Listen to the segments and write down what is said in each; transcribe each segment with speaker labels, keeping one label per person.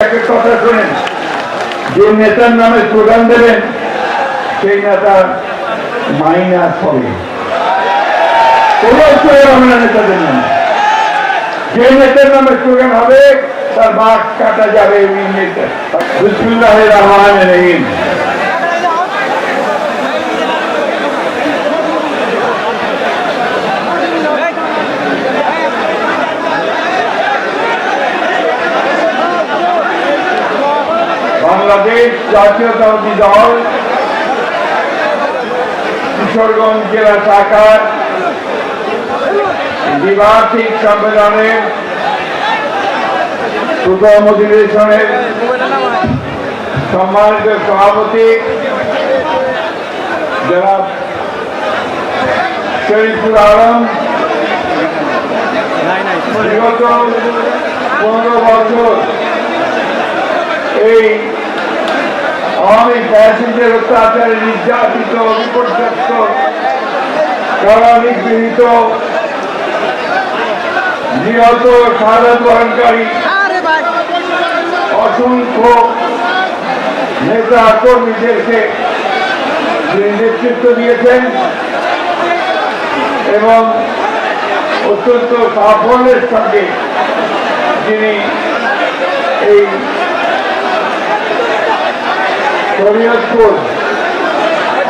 Speaker 1: একটা কথা শুনেন। যে নেতার নামে স্লোগান দেবেন, সেই নেতার মাইনাস হবে। না নেতাদের নামে। যে নেতার নামে স্লোগান হবে, তার বাঘ কাটা যাবে নেতা। রহমান রহিম বাংলাদেশ জাতীয়তাবাদী দল, কিশোরগঞ্জ জেলা শাখার দ্বিবার্ষিক সম্মেলনের প্রথম অধিবেশনের সম্মানিত সভাপতি জনাব শরীফুল আলম। বিগত পনেরো বছর এই আওয়ামী ফ্যাসিস্টের অত্যাচারে নির্যাতিত বিপর্যস্ত কারানিগৃহীত নিহত সাধারণ বহনকারী অসংখ্য নেতা কর্মীদেরকে যিনি নেতৃত্ব দিয়েছেন এবং অত্যন্ত সাফল্যের সঙ্গে যিনি এই শরীয়তপুর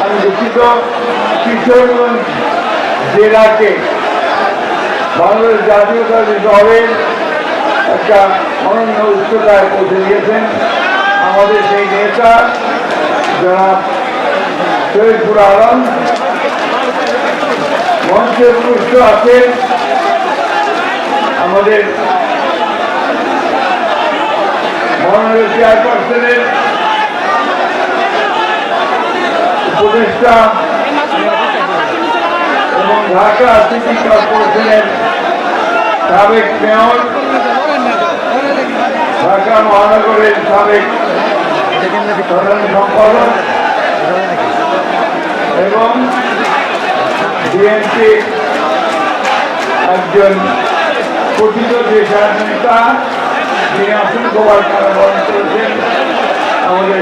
Speaker 1: আমি দুঃখিত। কিশোরগঞ্জ জেলাকে বাংলাদেশ জাতীয়তাবাদী দলের একটা অনন্য উচ্চতায় পৌঁছে দিয়েছেন আমাদের সেই নেতা জনাব শরীফুর আলম। মঞ্চে উপস্থিত আছেন আমাদের মহানগর চেয়ারপারসনের উপদেষ্টা এবং ঢাকা সিটি কর্পোরেশনের সাবেক মেয়র, ঢাকা মহানগরের সাবেক সাধারণ সম্পাদক এবং বিএনপি একজন কথিত দেশের নেতা যিনি অসংখ্যবার কারাবরণ করেছেন আমাদের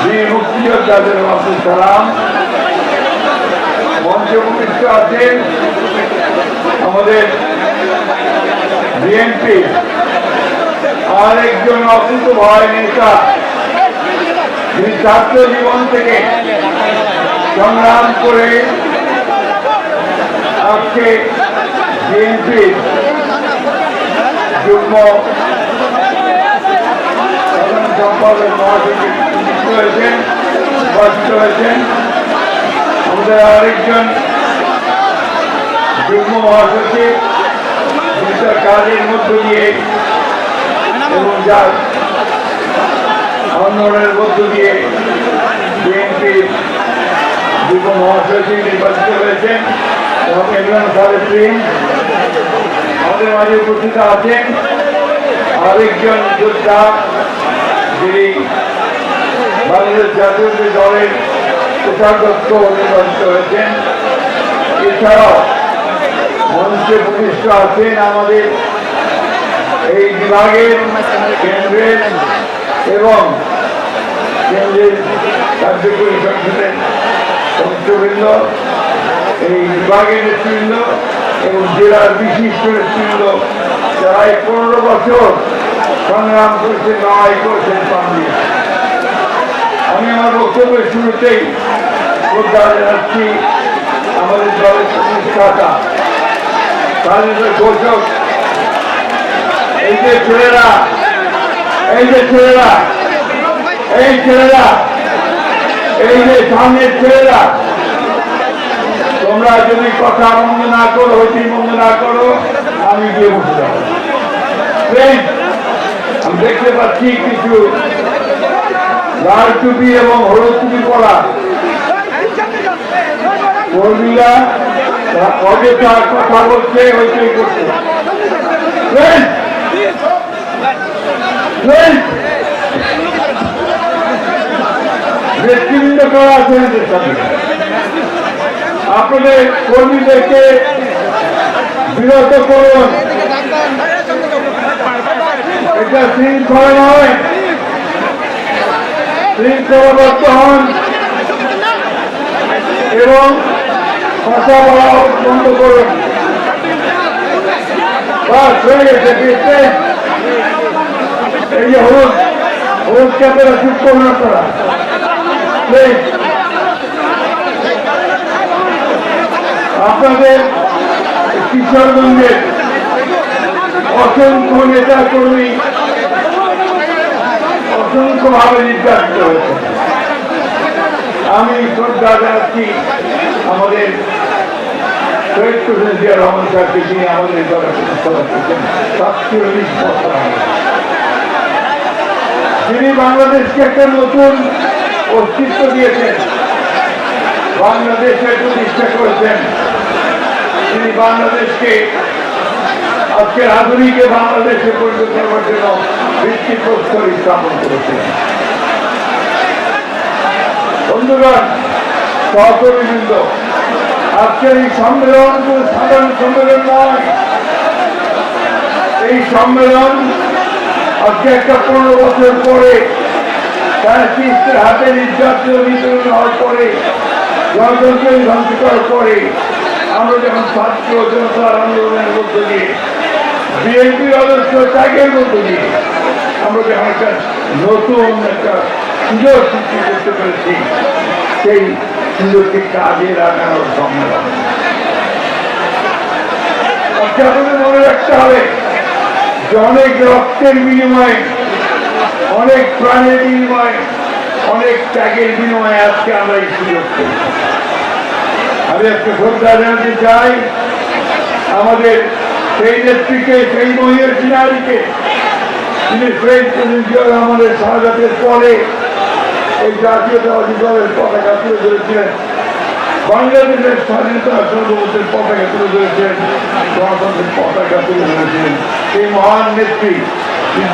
Speaker 1: মুক্তিযোদ্ধাদের আব্দুল সালাম মঞ্চে উপস্থিত আছেন আমাদের বিএনপি আর একজন অকুত ভয় নেতা যিনি ছাত্র জীবন থেকে সংগ্রাম করে আজকে বিএনপি যুগ্ম সম্পাদক মহাসচিব হয়েছেন নির্বাচিত হয়েছেন। আমাদের আরেকজন যুগ্ম মহাসচিব যিনি কাজের মধ্য দিয়ে এবং যার আন্দোলনের মধ্য দিয়ে বিএনপির যুগ্ম মহাসচিব নির্বাচিত হয়েছেন এবং ইমরান সাহেব আমাদের মাঝে উপস্থিত আছেন আরেকজন যোদ্ধা, যিনি বাংলাদেশ জাতীয় দলের কোষাধ্যক্ষ নির্বাচিত হয়েছেন এছাড়াও মঞ্চে প্রতিষ্ঠ আছেন আমাদের এই বিভাগের কেন্দ্রের এবং কেন্দ্রের কার্যকরী সংসদের সদস্যবৃন্দ এই বিভাগের নেতৃবৃন্দ এবং জেলার বিশিষ্ট নেতৃবৃন্দ যারা এই পনেরো বছর সংগ্রাম করেছেন লড়াই করেছেন সামনে আমি আমার বক্তব্যের শুরুতেই শ্রদ্ধা আমাদের দলের প্রতিষ্ঠাতা স্বাধীনতা ঘোষক। এই যে ছেলেরা, এই যে ছেলেরা, এই ছেলেরা, এই যে সামনের ছেলেরা, তোমরা যদি কথা বন্ধ না করো হইতে বন্ধ না করো, আমি গিয়ে বসে যাব। আমি দেখতে পাচ্ছি কিছু লাল টুপি এবং হলুদ টুপি পরা। কর্মীরা অযথা কথা বলছে হইচই করছে। নেতৃবৃন্দ করা আছে এদের সাথে? আপনাদের কর্মীদেরকে বিরত করুন। এটা শৃঙ্খলা নয়। শৃঙ্খলাবদ্ধ হন এবং কথা বলা বন্ধ করুন। গেছে. আপনাদের কিশোরগঞ্জের অসংখ্য নেতা কর্মী ভাবে নির্যাতিত হয়েছে। আমি শ্রদ্ধা জানাচ্ছি আমাদের রহমান সাহেবকে তিনি আমাদের আগে। তিনি বাংলাদেশকে একটা নতুন অস্তিত্ব দিয়েছেন বাংলাদেশের প্রতিষ্ঠা করেছেন, তিনি বাংলাদেশকে আজকের আধুনিকে বাংলাদেশে পরিণত করার জন্য ভিত্তি প্রস্তর স্থাপন করেছিলেন। বন্ধুগণ সহকর্মীবৃন্দ আজকের এই সম্মেলন কোনো সাধারণ সম্মেলন নয়। এই সম্মেলন আজকে একটা পনেরো বছর পরে ফ্যাসিস্টের হাতে নির্যাতিত বিতরণ হওয়ার পরে গণতন্ত্র ধ্বংস করার পরে, আমরা যখন ছাত্র জনতার আন্দোলনের মধ্য দিয়ে বিএনপির আদর্শ ত্যাগের মধ্য দিয়ে আমরা যখন একটা নতুন একটা সুযোগ সৃষ্টি করতে পেরেছি, সেই সুযোগকে কাজে লাগানোর সম্মেলন আপনাদের মনে রাখতে হবে যে অনেক রক্তের বিনিময়ে, অনেক প্রাণের বিনিময়ে, অনেক ত্যাগের বিনিময়ে আজকে আমরা এই সুযোগ আমি আজকে শ্রদ্ধা জানাতে চাই আমাদের সেই নেত্রীকে, সেই মহিলার সিনারিকে তিনি প্রেসিডেন্ট জিয়া রহমানের শাহাদাতের পরে এই জাতীয়তাবাদী দলের পতাকা তুলে ধরেছিলেন। বাংলাদেশের স্বাধীনতা সর্বভূতের পতাকা তুলে ধরেছেন গণতন্ত্রের পতাকা তুলে ধরেছিলেন। এই মহান নেত্রী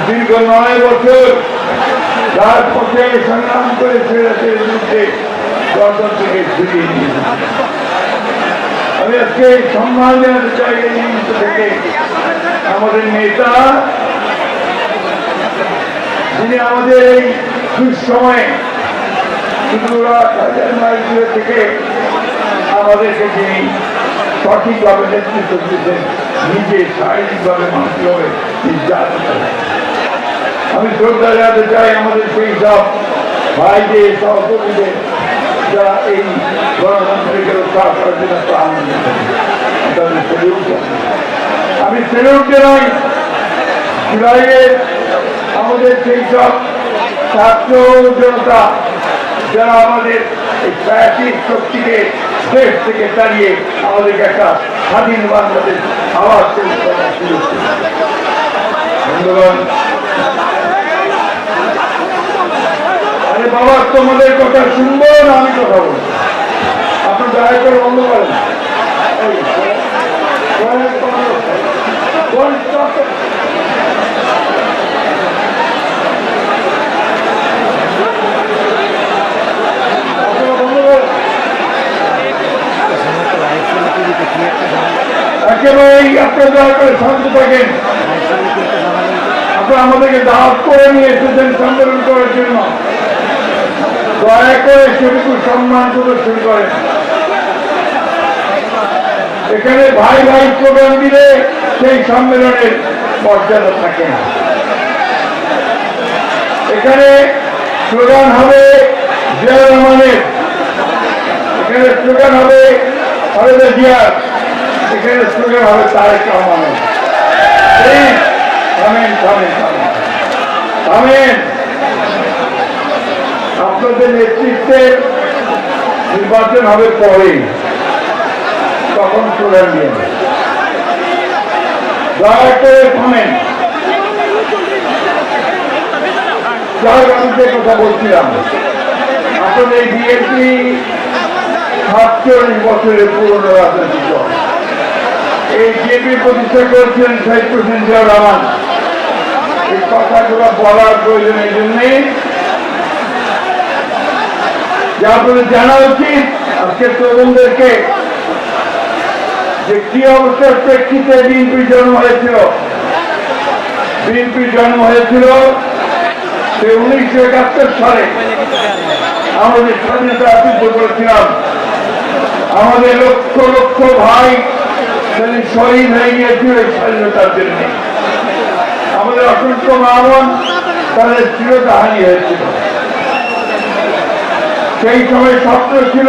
Speaker 1: দীর্ঘ নয় বছর তার পথে সংগ্রাম করে ফেরাতে গণতন্ত্রকে ফিরিয়ে নিয়েছে আমি আজকে সম্মান জানাতে চাই এই মুহূর্ত থেকে আমাদের নেতা, যিনি আমাদের এই দুঃসময়ে থেকে আমাদেরকে তিনি সঠিকভাবে নেতৃত্ব দিয়েছেন, নিজে শারীরিকভাবে মানসিকভাবে নির্যাতিত আমি শ্রদ্ধা জানাতে চাই আমাদের সেই সব ভাইদের, সহকর্মীদের, যারা এই আমি সেলুট জানাই জুলাইয়ের আমাদের সেই সব ছাত্র জনতা যারা আমাদের এই শক্তিকে দেশ থেকে তাড়িয়ে আমাদেরকে একটা স্বাধীন বাংলাদেশ আবার তৈরি করার সুযোগ। বন্ধুগণ আরে বাবা, তোমাদের কথা শুনব না আমি কথা বলব দয়া করে বন্ধ করেন। একেবারেই আপনার দয়া করে শান্ত থাকেন। আপনারা আমাদেরকে দাওয়াত করে নিয়ে এসেছেন সম্মেলন করার জন্য। দয়া করে সেটুকু সম্মান প্রদর্শন করেন। এখানে ভাই ভাই প্রোগ্রাম দিলে সেই সম্মেলনের মর্যাদা থাকে না। এখানে স্লোগান হবে জিয়া রহমানের। এখানে স্লোগান হবে খালেদা জিয়ার। এখানে স্লোগান হবে তারেক রহমানের। আপনাদের নেতৃত্বে নির্বাচন হবে পরে। তখন স্লোগান দিয়ে দয়া করে থামেন। কথা বলছিলাম। আপনাদের বিএনপি সাতচল্লিশ বছরের পুরনো রাজনৈতিক দল। এই বিএনপি প্রতিষ্ঠা করেছিলেন শহীদ প্রেসিডেন্ট জিয়া রহমান এই কথাগুলো বলার প্রয়োজন এই জন্যেই যা আপনাদের জানা উচিত আজকে তরুণদেরকে। যে কি অবস্থার প্রেক্ষিতে বিএনপি জন্ম হয়েছিল? বিএনপির জন্ম হয়েছিল সে উনিশশো একাত্তর সালে। আমাদের স্বাধীনতা যুদ্ধ করেছিলাম, আমাদের লক্ষ লক্ষ ভাই সেদিন শহীদ হয়ে গিয়েছিল এই স্বাধীনতার জন্য। আমাদের অসংখ্য মামন তাদের চিরতা হানি হয়েছিল। সেই সময় স্বপ্ন ছিল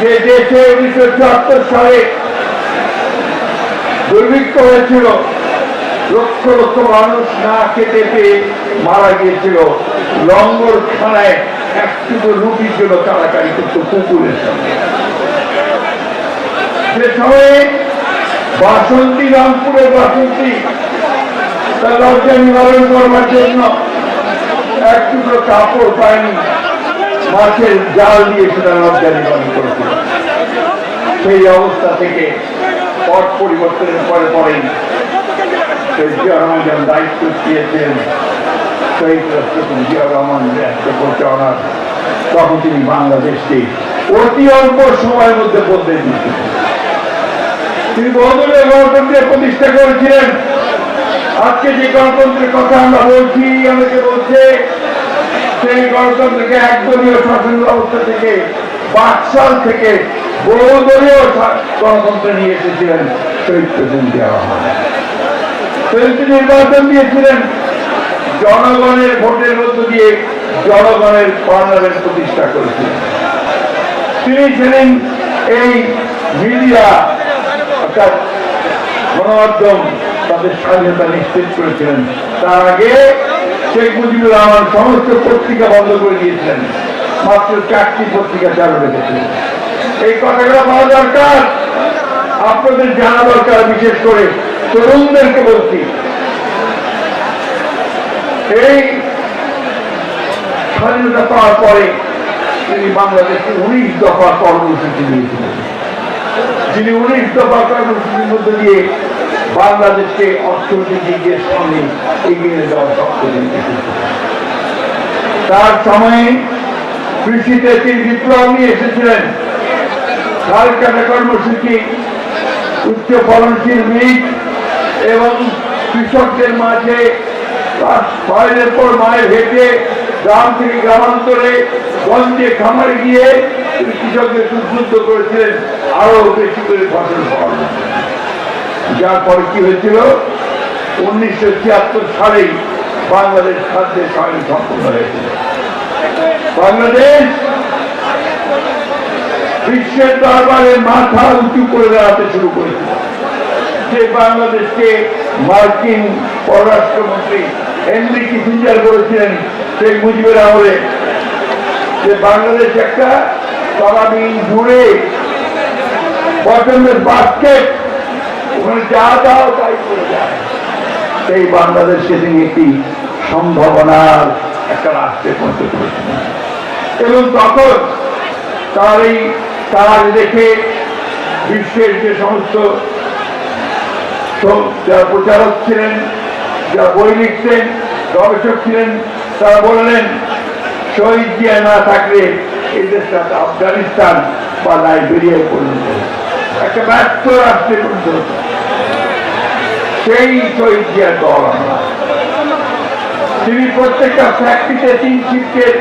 Speaker 1: যে দেশে উনিশশো চুয়াত্তর সালে দুর্ভিক্ষ হয়েছিল, লক্ষ লক্ষ মানুষ না খেতে পেয়ে মারা গিয়েছিল। লঙ্গর খানায় রুটি ছিল কুকুরের সঙ্গে। সে সময়ে বাসন্তী, রামপুরের বাসন্তী, তার লজ্জা নিবারণ করবার জন্য এক টুকরো কাপড় পায়নি মাছের জাল দিয়ে সেটা লজ্জা নিবারণ করেছিল সেই অবস্থা থেকে পট পরিবর্তনের পরে পরেই রহমান দায়িত্ব দিয়েছেন। শহীদ রাষ্ট্রপতি জিয়া রহমান ব্যস্ত করতে অনার। তখন তিনি বাংলাদেশকে অতি অল্প সময়ের মধ্যে বদলে দিয়েছিলেন তিনি বহুদলীয় গণতন্ত্রের প্রতিষ্ঠা করেছিলেন। আজকে যে গণতন্ত্রের কথা আমরা বলছি অনেকে বলছে সেই গণতন্ত্রকে একদলীয় শাসন ব্যবস্থা থেকে থেকে বহুদলীয় গণতন্ত্র নিয়ে এসেছিলেন নির্বাচন দিয়েছিলেন জনগণের ভোটের মধ্য দিয়ে জনগণের পার্লামেন্ট প্রতিষ্ঠা করেছিলেন। তিনি ছিলেন এই মিডিয়া অর্থাৎ গণমাধ্যম তাদের স্বাধীনতা নিশ্চিত করেছিলেন। তার আগে শেখ মুজিবুর রহমান সমস্ত পত্রিকা বন্ধ করে দিয়েছিলেন। মাত্র চারটি পত্রিকা চালু রেখেছিলেন এই কথাগুলো বলা দরকার। আপনাদের জানা দরকার বিশেষ করে তরুণদেরকে বলছি। এই স্বাধীনতা পাওয়ার পরে তিনি বাংলাদেশে উনিশ দফা কর্মসূচি দিয়েছিলেন। যিনি উনিশ দফা কর্মসূচির মধ্যে দিয়ে বাংলাদেশকে অর্থনৈতিক দিকের সামনে এগিয়ে যাওয়ার শক্তি তার সময়ে কৃষিতে তিনি বিপ্লব এসেছিলেন। ধান কর্মসূচি, উচ্চ ফলনশীল বীজ এবং কৃষকদের মাঝে মাইলের পর মাইল হেঁটে গ্রাম থেকে গ্রামান্তরে গঞ্জে খামারে গিয়ে কৃষকদের উদ্বুদ্ধ করেছিলেন। আরও বেশি করে ফসল জন্য। যার পরে কি হয়েছিল? উনিশশো ছিয়াত্তর সালেই বাংলাদেশ খাদ্যের স্বয়ং সম্পূর্ণ হয়েছিল। বাংলাদেশ বিশ্বের দরবারে মাথা উঁচু করে দাঁড়াতে শুরু করেছিল। যে বাংলাদেশকে মার্কিন পররাষ্ট্রমন্ত্রী হেনরি কিসিঞ্জার বলেছিলেন শেখ মুজিবের আমলে, যে বাংলাদেশ একটা সরাবিন জুড়ে বটমের বাস্কেট ওখানে যা দাও তাই করে যায় সেই বাংলাদেশকে তিনি একটি সম্ভাবনার একটা রাষ্ট্রে পৌঁছে এবং তখন তার এই কাজ দেখে বিশ্বের যে সমস্ত প্রচারক ছিলেন, যারা বই লিখতেন, গবেষক ছিলেন, তারা বললেন, শহীদ জিয়া না থাকলে এই দেশটা আফগানিস্তান বা লাইবেরিয়ায় পরিণত একটা ব্যর্থ রাষ্ট্রে পরিণত হতো। সেই শহীদ জিয়ার দল তিনি প্রত্যেকটা ফ্যাক্টরিতে তিন শিফটের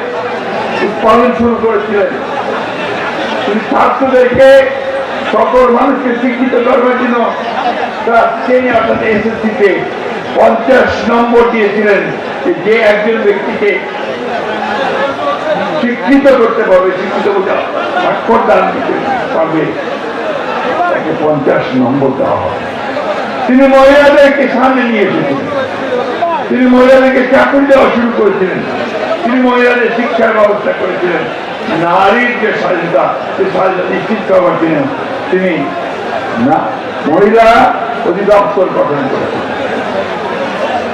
Speaker 1: উৎপাদন শুরু করেছিলেন। তিনি ছাত্রদেরকে সকল মানুষকে শিক্ষিত করবার জন্য শ্রেণি অর্থাৎ এসএসসিতে পঞ্চাশ নম্বর দিয়েছিলেন যে একজন ব্যক্তিকে শিক্ষিত করতে পারবে, শিক্ষিত স্বাক্ষর দান দিতে পারবে, তাকে পঞ্চাশ নম্বর দেওয়া হবে তিনি মহিলাদেরকে সামনে নিয়ে এসেছিলেন তিনি মহিলাদেরকে চাকরি দেওয়া শুরু করেছিলেন। তিনি মহিলাদের শিক্ষার ব্যবস্থা করেছিলেন। নারীর যে স্বাধীনতা সে স্বাধীনতা নিশ্চিত করবার জন্য তিনি না, মহিলা অধিদপ্তর গঠন করেছেন।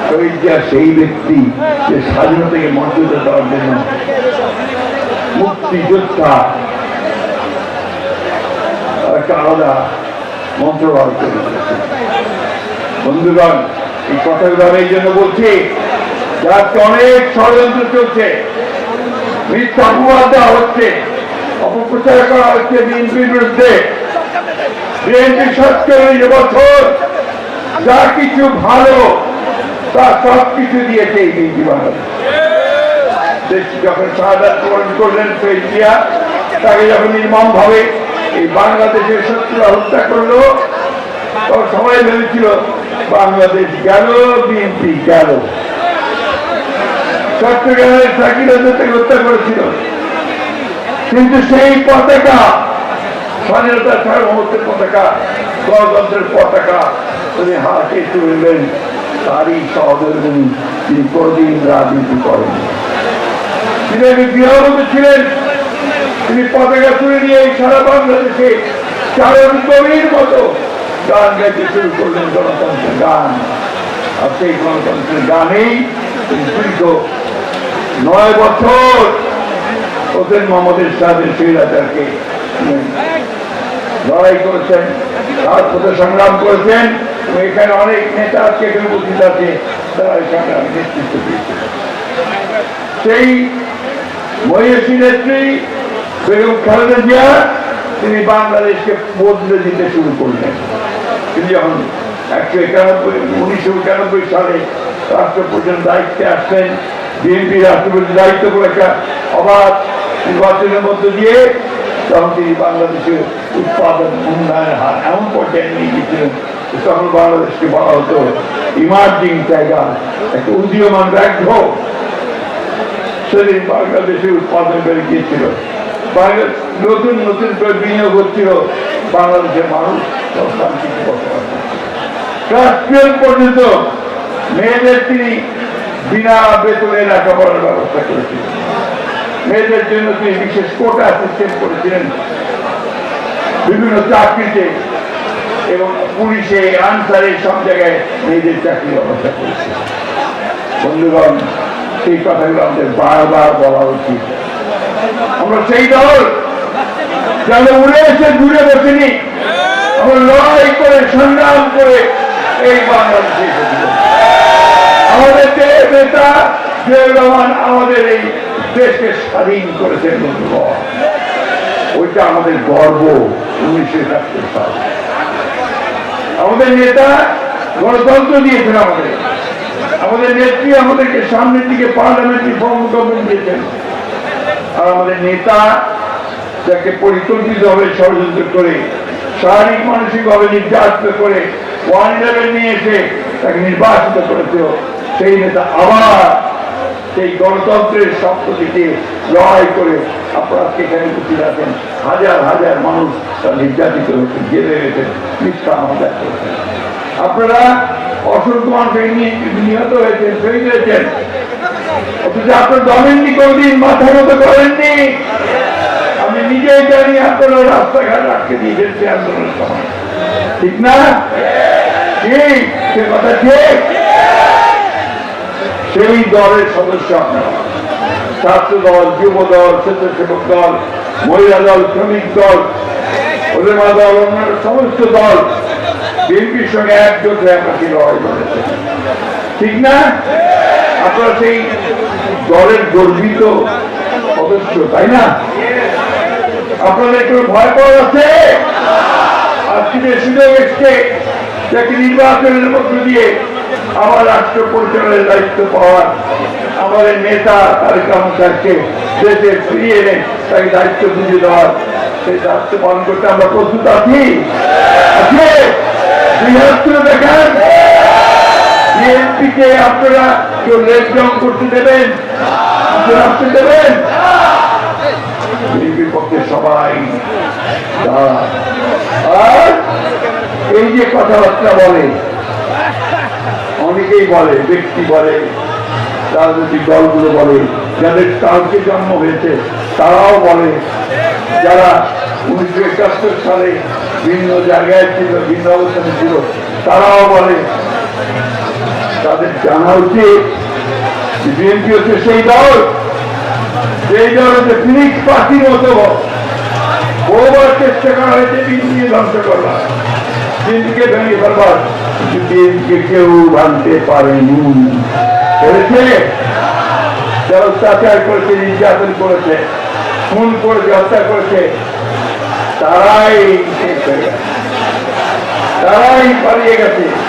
Speaker 1: শহীদ জিয়া সেই ব্যক্তি যে স্বাধীনতাকে মর্যাদা দেওয়ার জন্য মুক্তিযোদ্ধা একটা আলাদা মন্ত্র বার করে। বন্ধুগণ, এই কথাগুলো আমি এই জন্য বলছি, যার অনেক ষড়যন্ত্র চলছে, মিথ্যা অপবাদ দেওয়া হচ্ছে, অপপ্রচার করা হচ্ছে বিএনপির বিরুদ্ধে, বিএনপি সরকার এই বছর যা কিছু ভালো, তা সব কিছু দিয়েছে এই বিএনপি বাংলাদেশ। যখন শাহাদাত পূরণ করলেন শহীদ জিয়া তাকে যখন নির্মম ভাবে এই বাংলাদেশের শত্রুরা হত্যা করল, তখন সবাই ভেবেছিল বাংলাদেশ গেল, বিএনপি গেল। চট্টগ্রামের সাকিরা থেকে হত্যা করেছিল। কিন্তু সেই পতাকা, স্বাধীনতা সার্বভৌমত্বের পতাকা, গণতন্ত্রের পতাকা তিনি হাতে তুললেন তারই সহদর্মিনী তিনি কোনদিন রাজনীতি করেন তিনি একজন গৃহবধূ ছিলেন, তিনি পতাকা তুলে নিয়ে সারা বাংলাদেশে চারণ কবির মতো গান গাইতে শুরু করলেন গণতন্ত্রের গান। আর সেই গণতন্ত্রের গানেই দীর্ঘ নয় বছর হোসেন মোহাম্মদের সাথে স্বৈরাচারকে লড়াই করেছেন তার পথে সংগ্রাম করেছেন। এখানে অনেক নেতা আজকে এখানে উপস্থিত আছে, তারা এই নেতৃত্ব দিয়েছে সেই মহিষী নেত্রী বেগম খালেদা জিয়া, তিনি বাংলাদেশকে বদলে দিতে শুরু করলেন। তিনি যখন একশো একানব্বই, উনিশশো একানব্বই সালে দায়িত্বে আসলেন বিএনপি রাষ্ট্রপতি দায়িত্ব করে একটা অবাধ নির্বাচনের দিয়ে তখন তিনি বাংলাদেশের উৎপাদন, উন্নয়নের হার এমন পর্যায়ে নিয়ে গিয়েছিলেন তখন বাংলাদেশকে বলা হতো ইমার্জিং জায়গা একটা উদীয়মান ব্যাঘ্র সেদিন বাংলাদেশের উৎপাদন বেড়ে গিয়েছিল। নতুন নতুন করে বিনিয়োগ হচ্ছিল বাংলাদেশের মানুষ। ক্লাস পর্যন্ত মেয়েদের তিনি বিনা বেতনে লেখাপড়ার ব্যবস্থা করেছিলেন মেয়েদের জন্য তিনি বিশেষ কোটা সিস্টেম করেছিলেন। বিভিন্ন চাকরিতে এবং পুলিশে, আনসারে সব জায়গায় মেয়েদের চাকরির ব্যবস্থা করেছে বন্ধুগণ, সেই কথাগুলো আমাদের বারবার বলা উচিত। আমরা সেই দল যারা উড়ে এসে দূরে বসেনি। আমরা লড়াই করে, সংগ্রাম করে এই বাংলাদেশে আমাদের দেশ নেতা রহমান আমাদের এই দেশকে স্বাধীন করেছেন ওইটা আমাদের গর্ব, উনিশশো একাত্তর সাল। আমাদের নেতা গণতন্ত্র দিয়েছেন আমাদের। আমাদের নেত্রী আমাদেরকে সামনের দিকে পার্লামেন্টারি ফর্ম দিয়েছেন। আর আমাদের নেতা যাকে পরিকল্পিতভাবে ষড়যন্ত্র করে, শারীরিক, মানসিকভাবে নির্যাতিত করে, ওয়ান ইলেভেন নিয়ে এসে তাকে নির্বাচিত করেছিল, সেই নেতা আবার সেই গণতন্ত্রের শব্দ লড়াই করে আপনারা এখানে উপস্থিত আছেন। হাজার হাজার মানুষ তার নির্যাতিত হয়েছে, জেলে গেছেন মিথ্যা আমাদের করেছেন আপনারা অসংখ্য মানুষ নিহত হয়েছেন, শহীদ হয়েছেন। অথচ আপনার মাথা মতো করেননি? আমি নিজেই জানি আপনারা রাস্তাঘাট ঠিক না? কথা ঠিক? সেই দলের সদস্য ছাত্র দল যুব দল স্বেচ্ছাসেবক দল, মহিলা দল, শ্রমিক দল, ওলেমা দল, অন্যান্য সমস্ত দল বিএনপির সঙ্গে আপনাকে লড়াই করেছে। ঠিক না? আপনারা সেই দলের গর্বিত সদস্য, তাই না? আপনাদের একটু ভয় পাওয়া আছে আজকে সুযোগ এসছে যাকে নির্বাচনের মধ্য দিয়ে আমার রাষ্ট্র পরিচালনের দায়িত্ব পাওয়ার আমাদের নেতা তারেক রহমানকে দেশে ফিরিয়ে এনে তাকে দায়িত্ব বুঝে দেওয়ার সেই দায়িত্ব পালন করতে আমরা প্রস্তুত আছি। দেখান। বিএনপিকে আপনারা কেউ লেট ডাউন করতে দেবেন? দেবেন? সবাই এই যে কথাবার্তা বলে, অনেকেই বলে, ব্যক্তি বলে, রাজনৈতিক দলগুলো বলে, যাদের কালকে জন্ম হয়েছে, তারাও বলে, যারা উনিশশো একাত্তর সালে ভিন্ন জায়গায় ছিল, ভিন্ন অবস্থানে ছিল, তারাও বলে তাদের জানা উচিত বিএনপি হচ্ছে সেই দল সেই দল হচ্ছে ফিনিক্স পাখির মতো। বহুবার চেষ্টা করা হয়েছে, বিএনপি ধ্বংস করবার। বিএনপিকে ভেঙে ফেলবার। বিএনপিকে কেউ ভাঙতে পারেনি। যারা অত্যাচার করেছে, নির্যাতন করেছে, খুন করেছে, হত্যা করেছে, তারাই তারাই পালিয়ে গেছে।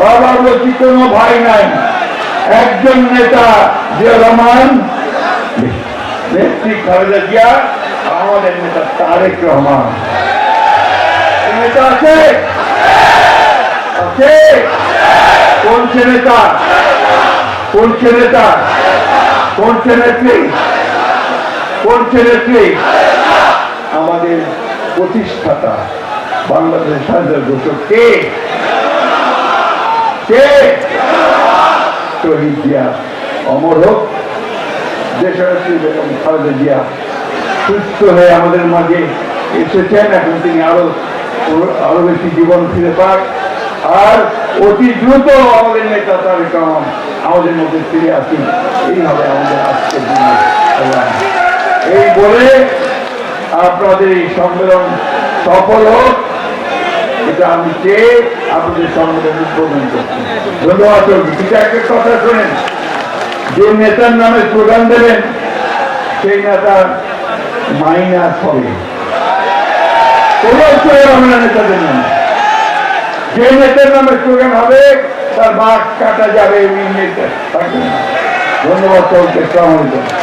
Speaker 1: বলছি কোনো ভাই নাই। একজন নেতা জিয়া রহমান নেত্রী খালেদা জিয়া আমাদের নেতা তারেক রহমান। নেতা আছে? আছে। কোন সে নেতা? কোন সে নেতা? কোন সে নেত্রী? কোন সে নেত্রী? আমাদের প্রতিষ্ঠাতা বাংলাদেশ স্বাধীনতা ঘোষক কে? কে? শহীদ অমর হোক। সুস্থ হয়ে আমাদের মাঝে এসেছেন। এখন তিনি আরও আরও বেশি জীবন ফিরে পাক। আর অতি দ্রুত আমাদের নেতা তারেক আমাদের মধ্যে ফিরে আসি এইভাবে আমাদের আজকের এই বলে আপনাদের এই সম্মেলন সফল হোক। এটা আমি চেয়ে আপনাদের সম্মেলন উদ্বোধন করছি। ধন্যবাদ চৌধুরী একটা কথা শোনেন। যে নেতার নামে স্লোগান দেবেন, সেই নেতার মাইনাস হবে। যে নেতার নামে স্লোগান হবে, তার বাঘ কাটা যাবে নেতা। ধন্যবাদ আসসালামু আলাইকুম।